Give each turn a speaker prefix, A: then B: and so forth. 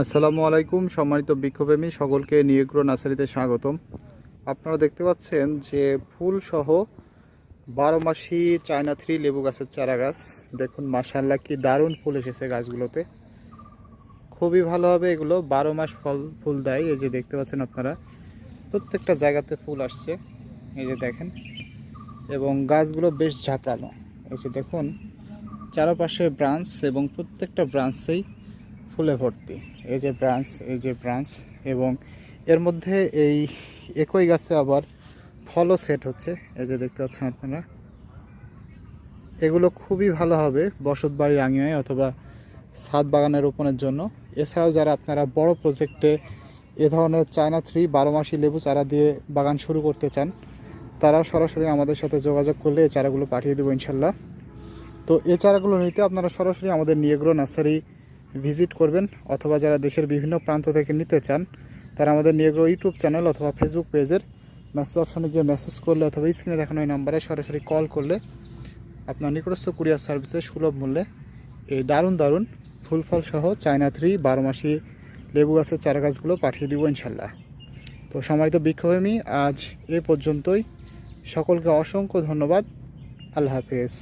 A: আসসালামু আলাইকুম, সম্মানিত বৃক্ষপ্রেমী সকলকে নিয়েগ্রো নার্সারিতে স্বাগতম। আপনারা দেখতে পাচ্ছেন যে ফুল সহ বারো মাসি চায়না থ্রি লেবু গাছের চারা গাছ দেখুন মাসাল্লাহ কি দারুণ ফুল এসেছে গাছগুলোতে। খুবই ভালো হবে এগুলো বারো মাস ফল, ফুল দেয়, এই যে দেখতে পাচ্ছেন আপনারা। প্রত্যেকটা জায়গাতে ফুল আসছে, এই যে দেখেন। এবং গাছগুলো বেশ ঝাঁপড়ানো এই যে দেখুন, চারপাশে ব্রাঞ্চ এবং প্রত্যেকটা ব্রাঞ্চেই ফুলে ভর্তি। এই যে ব্রাঞ্চ, এই যে ব্রাঞ্চ এবং এর মধ্যে এই একই গাছে আবার ফলও সেট হচ্ছে। এই যে দেখতে পাচ্ছেন আপনারা। এগুলো খুবই ভালো হবে বসত বাড়ির আঙিনায় অথবা ছাদ বাগানে রোপণের জন্য। এছাড়াও যারা আপনারা বড় প্রজেক্টে এ ধরনের চায়না থ্রি বারো মাসি লেবু চারা দিয়ে বাগান শুরু করতে চান, তারা সরাসরি আমাদের সাথে যোগাযোগ করলে এই চারাগুলো পাঠিয়ে দেবো ইনশাল্লাহ। তো এই চারাগুলো নিতে আপনারা সরাসরি আমাদের নিয়েগ্রো নার্সারি ভিজিট করবেন অথবা যারা দেশের বিভিন্ন প্রান্ত থেকে নিতে চান, তারা আমাদের নিয়েগ্রো ইউটিউব চ্যানেল অথবা ফেসবুক পেজের মেসেজ অপশনে গিয়ে মেসেজ করলে অথবা স্ক্রিনে দেখানো এই নাম্বারে সরাসরি কল করলে আপনার নিকটস্থ কুরিয়ার সার্ভিসে সুলভ মূল্যে এই দারুণ দারুণ ফুল ফল সহ চায়না থ্রি বারো মাসি লেবু গাছের চারা গাছগুলো পাঠিয়ে দিব ইনশাল্লাহ। তো সম্মানিত বৃক্ষপ্রেমী আজ এ পর্যন্তই। সকলকে অসংখ্য ধন্যবাদ। আল্লাহ হাফেজ।